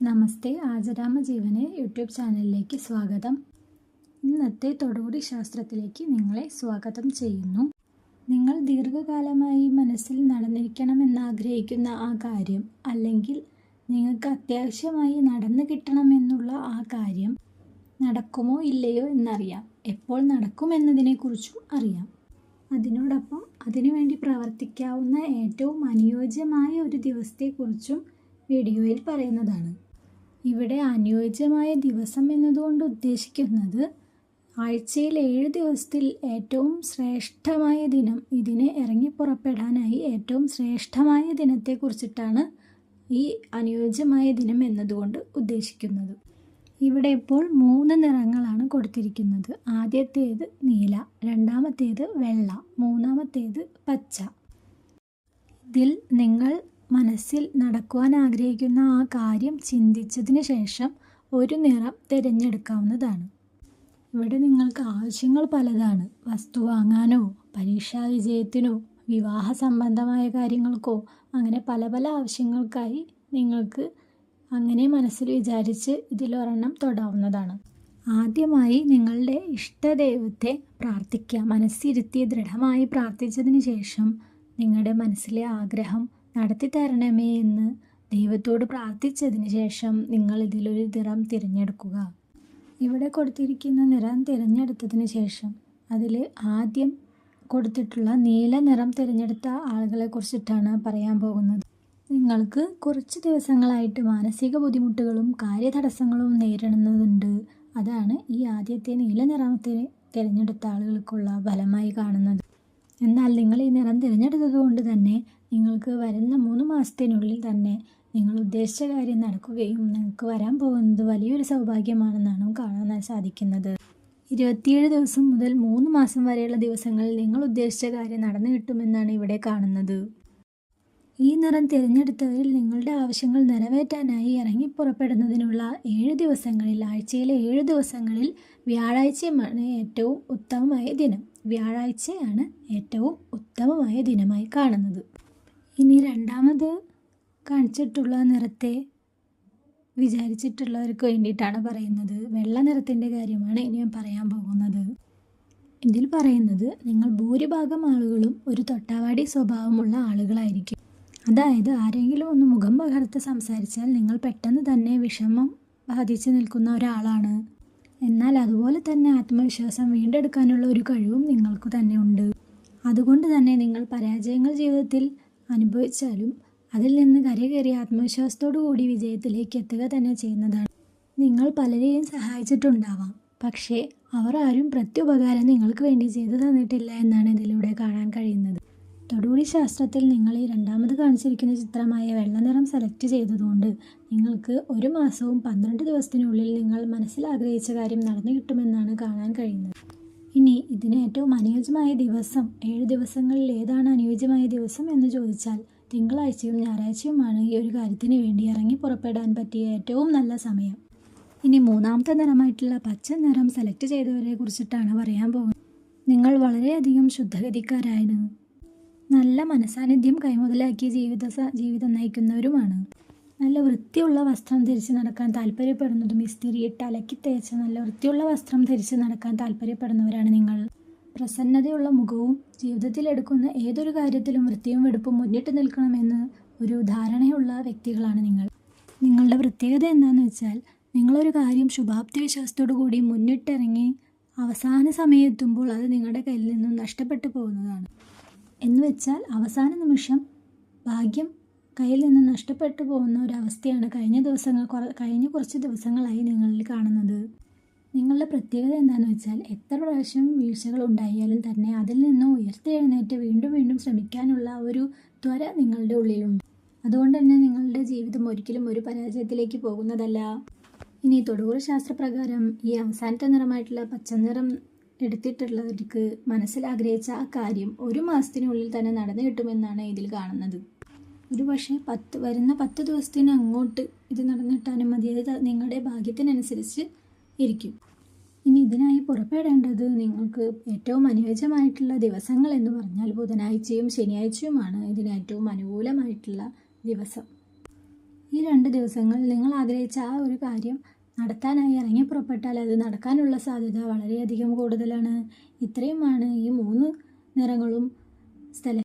നമസ്തേ. ആചരാമ ജീവനെ യൂട്യൂബ് ചാനലിലേക്ക് സ്വാഗതം. ഇന്നത്തെ തൊടുപുടി ശാസ്ത്രത്തിലേക്ക് നിങ്ങളെ സ്വാഗതം ചെയ്യുന്നു. നിങ്ങൾ ദീർഘകാലമായി മനസ്സിൽ നടന്നിരിക്കണമെന്ന് ആഗ്രഹിക്കുന്ന ആ കാര്യം അല്ലെങ്കിൽ നിങ്ങൾക്ക് അത്യാവശ്യമായി നടന്നു കിട്ടണമെന്നുള്ള ആ കാര്യം നടക്കുമോ ഇല്ലയോ എന്നറിയാം. എപ്പോൾ നടക്കുമെന്നതിനെക്കുറിച്ചും അറിയാം. അതിനോടൊപ്പം അതിനുവേണ്ടി പ്രവർത്തിക്കാവുന്ന ഏറ്റവും അനുയോജ്യമായ ഒരു ദിവസത്തെക്കുറിച്ചും വീഡിയോയിൽ പറയുന്നതാണ്. ഇവിടെ അനുയോജ്യമായ ദിവസം എന്നതുകൊണ്ട് ഉദ്ദേശിക്കുന്നത് ആഴ്ചയിൽ ഏഴ് ദിവസത്തിൽ ഏറ്റവും ശ്രേഷ്ഠമായ ദിനം. ഇതിന് ഇറങ്ങി പുറപ്പെടാനായി ഏറ്റവും ശ്രേഷ്ഠമായ ദിനത്തെക്കുറിച്ചിട്ടാണ് ഈ അനുയോജ്യമായ ദിനം എന്നതുകൊണ്ട് ഉദ്ദേശിക്കുന്നത്. ഇവിടെ ഇപ്പോൾ മൂന്ന് നിറങ്ങളാണ് കൊടുത്തിരിക്കുന്നത്. ആദ്യത്തേത് നീല രണ്ടാമത്തേത് വെള്ള മൂന്നാമത്തേത് പച്ച. ഇതിൽ നിങ്ങൾ മനസ്സിൽ നടക്കുവാൻ ആഗ്രഹിക്കുന്ന ആ കാര്യം ചിന്തിച്ചതിന് ശേഷം ഒരു നിറം തിരഞ്ഞെടുക്കാവുന്നതാണ്. ഇവിടെ നിങ്ങൾക്ക് ആവശ്യങ്ങൾ പലതാണ്. വസ്തു വാങ്ങാനോ പരീക്ഷാ വിജയത്തിനോ വിവാഹ സംബന്ധമായ കാര്യങ്ങൾക്കോ അങ്ങനെ പല പല ആവശ്യങ്ങൾക്കായി നിങ്ങൾക്ക് അങ്ങനെ മനസ്സിൽ വിചാരിച്ച് ഇതിലൊരെണ്ണം തൊടാവുന്നതാണ്. ആദ്യമായി നിങ്ങളുടെ ഇഷ്ടദൈവത്തെ പ്രാർത്ഥിക്കുക. മനസ്സിരുത്തി ദൃഢമായി പ്രാർത്ഥിച്ചതിന് ശേഷം നിങ്ങളുടെ മനസ്സിലെ ആഗ്രഹം നടത്തി തരണമേ എന്ന് ദൈവത്തോട് പ്രാർത്ഥിച്ചതിന് ശേഷം നിങ്ങൾ ഇതിലൊരു നിറം തിരഞ്ഞെടുക്കുക. ഇവിടെ കൊടുത്തിരിക്കുന്ന നിറം തിരഞ്ഞെടുത്തതിന് ശേഷം അതിൽ ആദ്യം കൊടുത്തിട്ടുള്ള നീല നിറം തിരഞ്ഞെടുത്ത ആളുകളെ കുറിച്ചിട്ടാണ് പറയാൻ പോകുന്നത്. നിങ്ങൾക്ക് കുറച്ച് ദിവസങ്ങളായിട്ട് മാനസിക ബുദ്ധിമുട്ടുകളും കാര്യതടസ്സങ്ങളും നേരിടുന്നതുണ്ട്. അതാണ് ഈ ആദ്യത്തെ നീല നിറത്തിന് തിരഞ്ഞെടുത്ത ആളുകൾക്കുള്ള ഫലമായി കാണുന്നത്. എന്നാൽ നിങ്ങൾ ഈ നിറം തിരഞ്ഞെടുത്തത് കൊണ്ട് തന്നെ നിങ്ങൾക്ക് വരുന്ന മൂന്ന് മാസത്തിനുള്ളിൽ തന്നെ നിങ്ങൾ ഉദ്ദേശിച്ച കാര്യം നടക്കുകയും നിങ്ങൾക്ക് വരാൻ പോകുന്നത് വലിയൊരു സൗഭാഗ്യമാണെന്നാണ് കാണാൻ സാധിക്കുന്നത്. ഇരുപത്തിയേഴ് ദിവസം മുതൽ മൂന്ന് മാസം വരെയുള്ള ദിവസങ്ങളിൽ നിങ്ങൾ ഉദ്ദേശിച്ച കാര്യം നടന്നു കിട്ടുമെന്നാണ് ഇവിടെ കാണുന്നത്. ഈ നിറം തിരഞ്ഞെടുത്തവരിൽ നിങ്ങളുടെ ആവശ്യങ്ങൾ നിറവേറ്റാനായി ഇറങ്ങി പുറപ്പെടുന്നതിനുള്ള ഏഴ് ദിവസങ്ങളിൽ ആഴ്ചയിലെ ഏഴ് ദിവസങ്ങളിൽ വ്യാഴാഴ്ചയാണ് ഏറ്റവും ഉത്തമമായ ദിനം. വ്യാഴാഴ്ചയാണ് ഏറ്റവും ഉത്തമമായ ദിനമായി കാണുന്നത്. ഇനി രണ്ടാമത് കാണിച്ചിട്ടുള്ള നിറത്തെ വിചാരിച്ചിട്ടുള്ളവർക്ക് വേണ്ടിയിട്ടാണ് പറയുന്നത്. വെള്ള നിറത്തിന്റെ കാര്യമാണ് ഇനി ഞാൻ പറയാൻ പോകുന്നത്. ഇതിൽ പറയുന്നത് നിങ്ങൾ ഭൂരിഭാഗം ആളുകളും ഒരു തൊട്ടാവാടി സ്വഭാവമുള്ള ആളുകളായിരിക്കും. അതായത് ആരെങ്കിലും ഒന്ന് മുഖം പകർത്ത് സംസാരിച്ചാൽ നിങ്ങൾ പെട്ടെന്ന് തന്നെ വിഷമം ബാധിച്ച് നിൽക്കുന്ന ഒരാളാണ്. എന്നാൽ അതുപോലെ തന്നെ ആത്മവിശ്വാസം വീണ്ടെടുക്കാനുള്ള ഒരു കഴിവും നിങ്ങൾക്ക് തന്നെ ഉണ്ട്. അതുകൊണ്ട് തന്നെ നിങ്ങൾ പരാജയങ്ങൾ ജീവിതത്തിൽ അനുഭവിച്ചാലും അതിൽ നിന്ന് കരകയറി ആത്മവിശ്വാസത്തോടു കൂടി വിജയത്തിലേക്ക് എത്തുക തന്നെ ചെയ്യുന്നതാണ്. നിങ്ങൾ പലരെയും സഹായിച്ചിട്ടുണ്ടാവാം. പക്ഷേ അവർ ആരും പ്രത്യുപകാരം നിങ്ങൾക്ക് വേണ്ടി ചെയ്തു തന്നിട്ടില്ല എന്നാണ് ഇതിലൂടെ കാണാൻ കഴിയുന്നത്. തൊടുപുടി ശാസ്ത്രത്തിൽ നിങ്ങൾ ഈ രണ്ടാമത് കാണിച്ചിരിക്കുന്ന ചിത്രമായ വെള്ളനിറം സെലക്ട് ചെയ്തതുകൊണ്ട് നിങ്ങൾക്ക് ഒരു മാസവും പന്ത്രണ്ട് ദിവസത്തിനുള്ളിൽ നിങ്ങൾ മനസ്സിലാഗ്രഹിച്ച കാര്യം നടന്നു കിട്ടുമെന്നാണ് കാണാൻ കഴിയുന്നത്. ഇനി ഇതിന് ഏറ്റവും അനുയോജ്യമായ ദിവസം ഏഴ് ദിവസങ്ങളിൽ ഏതാണ് അനുയോജ്യമായ ദിവസം എന്ന് ചോദിച്ചാൽ തിങ്കളാഴ്ചയും ഞായറാഴ്ചയുമാണ് ഈ ഒരു കാര്യത്തിന് വേണ്ടി ഇറങ്ങി പുറപ്പെടാൻ പറ്റിയ ഏറ്റവും നല്ല സമയം. ഇനി മൂന്നാമത്തെ നിറമായിട്ടുള്ള പച്ച നിറം സെലക്ട് ചെയ്തവരെ കുറിച്ചിട്ടാണ് പറയാൻ പോകുന്നത്. നിങ്ങൾ വളരെയധികം ശുദ്ധഗതിക്കാരായിരുന്നു നല്ല മനസാന്നിധ്യം കൈമുതലാക്കിയ ജീവിത ജീവിതം നയിക്കുന്നവരുമാണ്. നല്ല വൃത്തിയുള്ള വസ്ത്രം ധരിച്ച് നടക്കാൻ താല്പര്യപ്പെടുന്നതും ഇസ്തിരിയിട്ട് അലക്കി തേച്ച നല്ല വൃത്തിയുള്ള വസ്ത്രം ധരിച്ച് നടക്കാൻ താല്പര്യപ്പെടുന്നവരാണ് നിങ്ങൾ. പ്രസന്നതയുള്ള മുഖവും ജീവിതത്തിലെടുക്കുന്ന ഏതൊരു കാര്യത്തിലും വൃത്തിയും വെടുപ്പും മുന്നിട്ട് നിൽക്കണമെന്ന് ഒരു ധാരണയുള്ള വ്യക്തികളാണ് നിങ്ങൾ. നിങ്ങളുടെ പ്രത്യേകത എന്താണെന്ന് വെച്ചാൽ നിങ്ങളൊരു കാര്യം ശുഭാപ്തി വിശ്വാസത്തോടു കൂടി മുന്നിട്ടിറങ്ങി അവസാന സമയമെത്തുമ്പോൾ അത് നിങ്ങളുടെ കയ്യിൽ നിന്നും നഷ്ടപ്പെട്ടു പോകുന്നതാണ്. എന്ന് വെച്ചാൽ അവസാന നിമിഷം ഭാഗ്യം കയ്യിൽ നിന്ന് നഷ്ടപ്പെട്ടു പോകുന്ന ഒരവസ്ഥയാണ് കഴിഞ്ഞ ദിവസങ്ങൾ കഴിഞ്ഞ കുറച്ച് ദിവസങ്ങളായി നിങ്ങളിൽ കാണുന്നത്. നിങ്ങളുടെ പ്രത്യേകത എന്താണെന്ന് വെച്ചാൽ എത്ര പ്രാവശ്യം വീഴ്ചകൾ ഉണ്ടായാലും തന്നെ അതിൽ നിന്ന് ഉയർത്തെഴുന്നേറ്റ് വീണ്ടും വീണ്ടും ശ്രമിക്കാനുള്ള ഒരു ത്വര നിങ്ങളുടെ ഉള്ളിലുണ്ട്. അതുകൊണ്ട് തന്നെ നിങ്ങളുടെ ജീവിതം ഒരിക്കലും ഒരു പരാജയത്തിലേക്ക് പോകുന്നതല്ല. ഇനി തൊടുപുഴ ശാസ്ത്രപ്രകാരം ഈ അവസാനത്തെ നിറമായിട്ടുള്ള പച്ചനിറം എടുത്തിട്ടുള്ളവർക്ക് മനസ്സിൽ ആഗ്രഹിച്ച ആ കാര്യം ഒരു മാസത്തിനുള്ളിൽ തന്നെ നടന്നു കിട്ടുമെന്നാണ് ഇതിൽ കാണുന്നത്. ഒരു പക്ഷേ പത്ത് വരുന്ന പത്ത് ദിവസത്തിന് അങ്ങോട്ട് ഇത് നടന്നിട്ട് മതി. അത് നിങ്ങളുടെ ഭാഗ്യത്തിനനുസരിച്ച് ഇരിക്കും. ഇനി ഇതിനായി പുറപ്പെടേണ്ടത് നിങ്ങൾക്ക് ഏറ്റവും അനുയോജ്യമായിട്ടുള്ള ദിവസങ്ങൾ എന്ന് പറഞ്ഞാൽ ബുധനാഴ്ചയും ശനിയാഴ്ചയുമാണ് ഇതിന് ഏറ്റവും അനുകൂലമായിട്ടുള്ള ദിവസം. ഈ രണ്ട് ദിവസങ്ങൾ നിങ്ങൾ ആഗ്രഹിച്ച ആ ഒരു കാര്യം നടത്താനായി ഇറങ്ങി പുറപ്പെട്ടാൽ അത് നടക്കാനുള്ള സാധ്യത വളരെയധികം കൂടുതലാണ്. ഇത്രയുമാണ് ഈ മൂന്ന് നിറങ്ങളും സ്ഥല